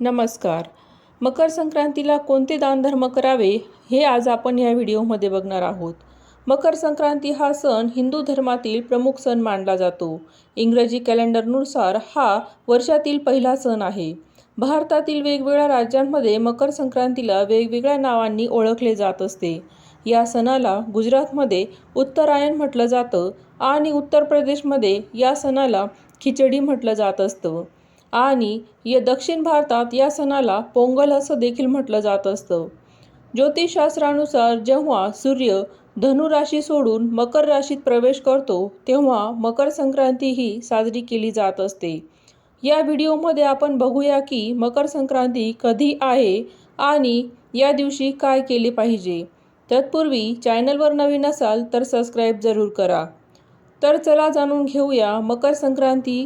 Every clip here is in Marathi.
नमस्कार. मकर संक्रांतीला कोणते दानधर्म करावे हे आज आपण या व्हिडिओमध्ये बघणार आहोत. मकर संक्रांती हा सण हिंदू धर्मातील प्रमुख सण मानला जातो. इंग्रजी कॅलेंडरनुसार हा वर्षातील पहिला सण आहे. भारतातील वेगवेगळ्या राज्यांमध्ये मकर संक्रांतीला वेगवेगळ्या नावांनी ओळखले जात असते. या सणाला गुजरातमध्ये उत्तरायण म्हटलं जातं आणि उत्तर प्रदेशमध्ये या सणाला खिचडी म्हटलं जात असतं. आणि या दक्षिण भारतात या सणाला पोंगल असं देखील म्हटलं जात असतं. ज्योतिषशास्त्रानुसार जेव्हा सूर्य धनुराशी सोडून मकर राशीत प्रवेश करतो तेव्हा मकर संक्रांती ही साजरी केली जात असते. या व्हिडिओमध्ये आपण बघूया की मकर संक्रांती कधी आहे आणि या दिवशी काय केले पाहिजे. तत्पूर्वी चॅनलवर नवीन असाल तर सबस्क्राईब जरूर करा. तर चला जाणून घेऊया मकर संक्रांती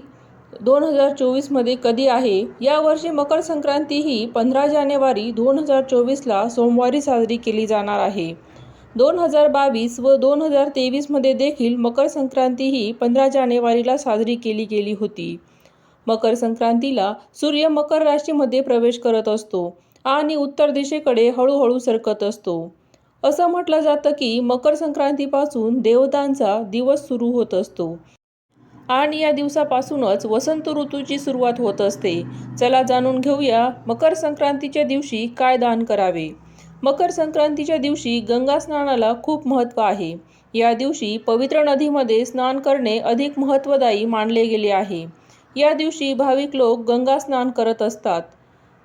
दोन हजार चोवीसमध्ये कधी आहे? यावर्षी मकर संक्रांती ही पंधरा जानेवारी दोन हजार चोवीसला सोमवारी साजरी केली जाणार आहे. दोन हजार बावीस व दोन हजार तेवीसमध्ये देखील मकर संक्रांती ही पंधरा जानेवारीला साजरी केली गेली होती. मकर संक्रांतीला सूर्य मकर राशीमध्ये प्रवेश करत असतो आणि उत्तर दिशेकडे हळूहळू सरकत असतो. असं म्हटलं जातं की मकर संक्रांतीपासून देवतांचा दिवस सुरू होत असतो. आणि या दिवसापासूनच वसंत ऋतूची सुरुवात होत असते. चला जाणून घेऊया मकर संक्रांतीच्या दिवशी काय दान करावे. मकर संक्रांतीच्या दिवशी गंगा स्नानाला खूप महत्त्व आहे. या दिवशी पवित्र नदीमध्ये स्नान करणे अधिक महत्त्वदायी मानले गेले आहे. या दिवशी भाविक लोक गंगा स्नान करत असतात.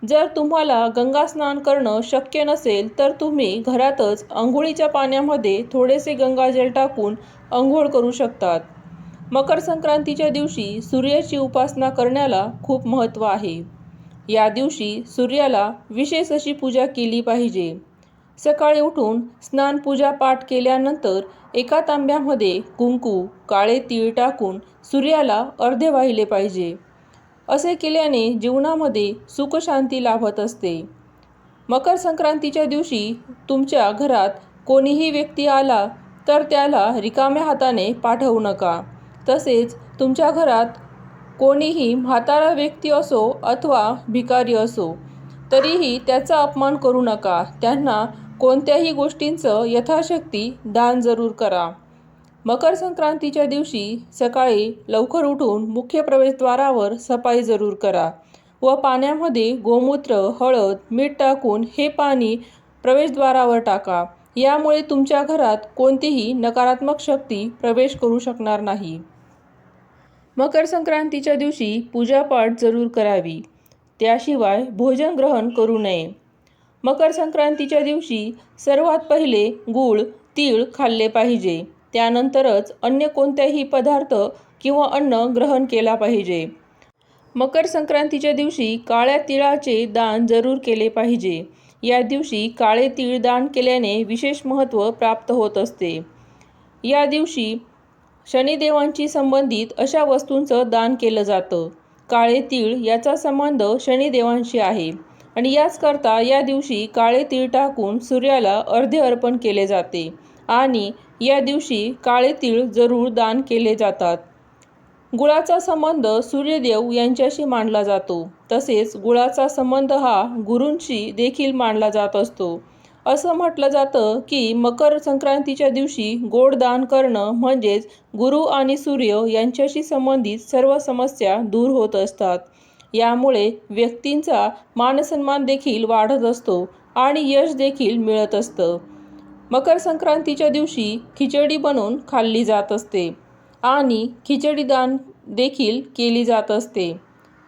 जर तुम्हाला गंगा स्नान करणं शक्य नसेल तर तुम्ही घरातच आंघोळीच्या पाण्यामध्ये थोडेसे गंगाजल टाकून आंघोळ करू शकतात. मकर संक्रांतीच्या दिवशी सूर्याची उपासना करण्याला खूप महत्त्व आहे. या दिवशी सूर्याला विशेष अशी पूजा केली पाहिजे. सकाळी उठून स्नान पूजा पाठ केल्यानंतर एका तांब्यामध्ये कुंकू काळे तीळ टाकून सूर्याला अर्धे वाहिले पाहिजे. असे केल्याने जीवनामध्ये सुखशांती लाभत असते. मकर संक्रांतीच्या दिवशी तुमच्या घरात कोणीही व्यक्ती आला तर त्याला रिकाम्या हाताने पाठवू नका. तसेच तुमच्या घरात कोणीही म्हातारा व्यक्ती असो अथवा भिकारी असो तरीही त्याचा अपमान करू नका. त्यांना कोणत्याही गोष्टींचं यथाशक्ती दान जरूर करा. मकर संक्रांतीच्या दिवशी सकाळी लवकर उठून मुख्य प्रवेशद्वारावर सफाई जरूर करा व पाण्यामध्ये गोमूत्र हळद मीठ टाकून हे पाणी प्रवेशद्वारावर टाका. यामुळे तुमच्या घरात कोणतीही नकारात्मक शक्ती प्रवेश करू शकणार नाही. मकर संक्रांतीच्या दिवशी पूजापाठ जरूर करावी. त्याशिवाय भोजन ग्रहण करू नये. मकर संक्रांतीच्या दिवशी सर्वात पहिले गूळ तीळ खाल्ले पाहिजे. त्यानंतरच अन्य कोणत्याही पदार्थ किंवा अन्न ग्रहण केला पाहिजे. मकर संक्रांतीच्या दिवशी काळ्या तिळाचे दान जरूर केले पाहिजे. या दिवशी काळे तीळ दान केल्याने विशेष महत्त्व प्राप्त होत असते. या दिवशी शनिदेवांशी संबंधित अशा वस्तूंचं दान केलं जातं. काळे तीळ याचा संबंध शनिदेवांशी आहे आणि याचकरता या दिवशी काळे तीळ टाकून सूर्याला अर्धे अर्पण केले जाते आणि या दिवशी काळे तीळ जरूर दान केले जातात. गुळाचा संबंध सूर्यदेव यांच्याशी मानला जातो. तसेच गुळाचा संबंध हा गुरूंशी देखील मानला जात असतो. असं म्हटलं जातं की मकर संक्रांतीच्या दिवशी गोड दान करणं म्हणजेच गुरु आणि सूर्य यांच्याशी संबंधित सर्व समस्या दूर होत असतात. यामुळे व्यक्तींचा मानसन्मान देखील वाढत असतो आणि यश देखील मिळत असतं. मकर संक्रांतीच्या दिवशी खिचडी बनवून खाल्ली जात असते आणि खिचडी दान देखील केली जात असते.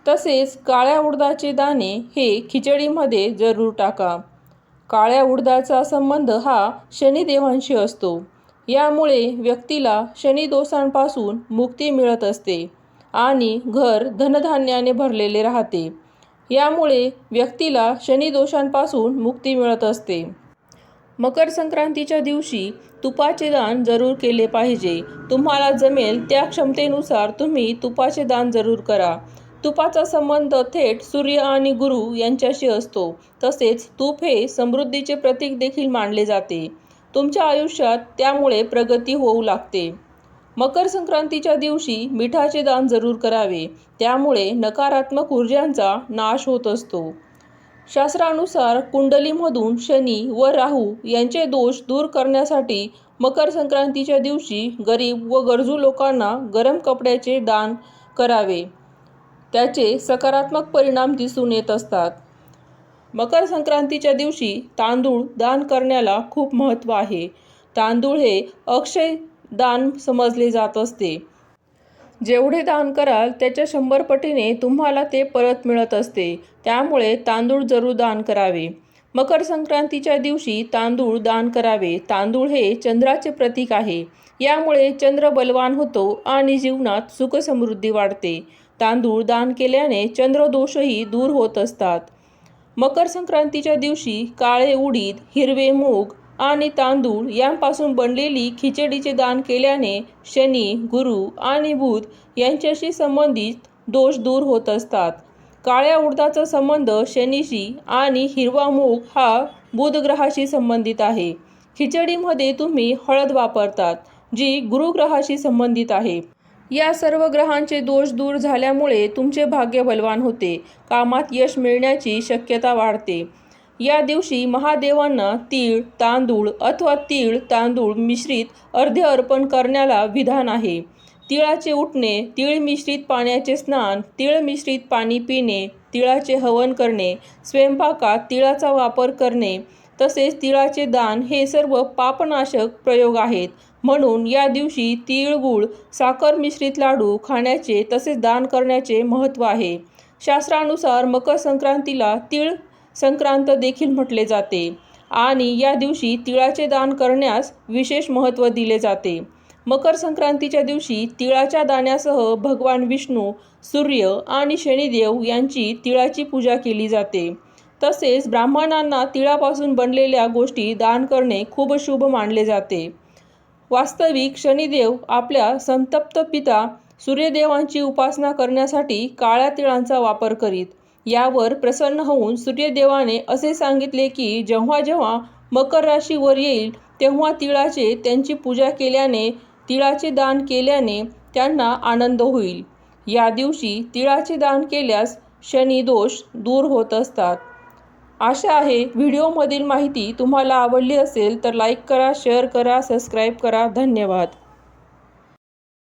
तसेच काळ्या उडदाचे दाणे हे खिचडीमध्ये जरूर टाका. काळ्या उडदाचा संबंध हा शनिदेवांशी असतो. यामुळे व्यक्तीला शनिदोषांपासून मुक्ती मिळत असते आणि घर धनधान्याने भरलेले राहते. यामुळे व्यक्तीला शनिदोषांपासून मुक्ती मिळत असते. मकर संक्रांतीच्या दिवशी तुपाचे दान जरूर केले पाहिजे. तुम्हाला जमेल त्या क्षमतेनुसार तुम्ही तुपाचे दान जरूर करा. तुपाचा संबंध थेट सूर्य आणि गुरु यांच्याशी असतो. तसेच तूप हे समृद्धीचे प्रतीक देखील मानले जाते. तुमच्या आयुष्यात त्यामुळे प्रगती होऊ लागते. मकर संक्रांतीच्या दिवशी मिठाचे दान जरूर करावे. त्यामुळे नकारात्मक ऊर्जांचा नाश होत असतो. शास्त्रानुसार कुंडलीमधून शनी व राहू यांचे दोष दूर करण्यासाठी मकर संक्रांतीच्या दिवशी गरीब व गरजू लोकांना गरम कपड्याचे दान करावे. त्याचे सकारात्मक परिणाम दिसून येत असतात. मकर संक्रांतीच्या दिवशी तांदूळ दान करण्याला खूप महत्त्व आहे. तांदूळ हे अक्षय दान समजले जात असते. जेवढे दान कराल त्याच्या शंभर पटीने तुम्हाला ते परत मिळत असते. त्यामुळे तांदूळ जरूर दान करावे. मकर संक्रांतीच्या दिवशी तांदूळ दान करावे. तांदूळ हे चंद्राचे प्रतीक आहे. यामुळे चंद्र बलवान होतो आणि जीवनात सुखसमृद्धी वाढते. तांदूळ दान केल्याने चंद्रदोषही दूर होत असतात. मकर संक्रांतीच्या दिवशी काळे उडीद हिरवे मूग आणि तांदूळ यांपासून बनलेली खिचडीचे दान केल्याने शनी गुरु आणि बुध यांच्याशी संबंधित दोष दूर होत असतात. काळ्या उडदाचा संबंध शनीशी आणि हिरवा मूग हा बुध ग्रहाशी संबंधित आहे. खिचडीमध्ये तुम्ही हळद वापरतात जी गुरुग्रहाशी संबंधित आहे. या सर्व ग्रहांचे दोष दूर झाल्यामुळे तुमचे भाग्य बलवान होते. कामात यश मिळण्याची शक्यता वाढते. या दिवशी महादेवांना तीळ तांदूळ अथवा तीळ तांदूळ मिश्रित अर्धे अर्पण करण्याला विधान आहे. तिळाचे उठणे तीळ मिश्रित पाण्याचे स्नान तीळ मिश्रित पाणी पिणे तिळाचे हवन करणे स्वयंपाकात तिळाचा वापर करणे तसेच तिळाचे दान हे सर्व पापनाशक प्रयोग आहेत. म्हणून या दिवशी तीळ साखर मिश्रित लाडू खाण्याचे तसेच दान करण्याचे महत्त्व आहे. शास्त्रानुसार मकर संक्रांतीला तीळ संक्रांत देखील म्हटले जाते आणि या दिवशी तिळाचे दान करण्यास विशेष महत्त्व दिले जाते. मकर संक्रांतीच्या दिवशी तिळाच्या दाण्यासह भगवान विष्णू सूर्य आणि शनिदेव यांची तिळाची पूजा केली जाते. तसेच ब्राह्मणांना तिळापासून बनलेल्या गोष्टी दान करणे खूप शुभ मानले जाते. वास्तविक शनिदेव आपल्या संतप्त पिता सूर्यदेवांची उपासना करण्यासाठी काळ्या तिळांचा वापर करीत यावर प्रसन्न होऊन सूर्यदेवाने असे सांगितले की जेव्हा जेव्हा मकर राशीवर येईल तेव्हा तिळाचे त्यांची पूजा केल्याने तिळाचे दान केल्याने त्यांना आनंद होईल. या दिवशी तिळाचे दान केल्यास शनी दोष दूर होत असतात. आशा आहे व्हिडिओमधील माहिती तुम्हाला आवडली असेल तर लाईक करा शेअर करा सबस्क्राईब करा. धन्यवाद.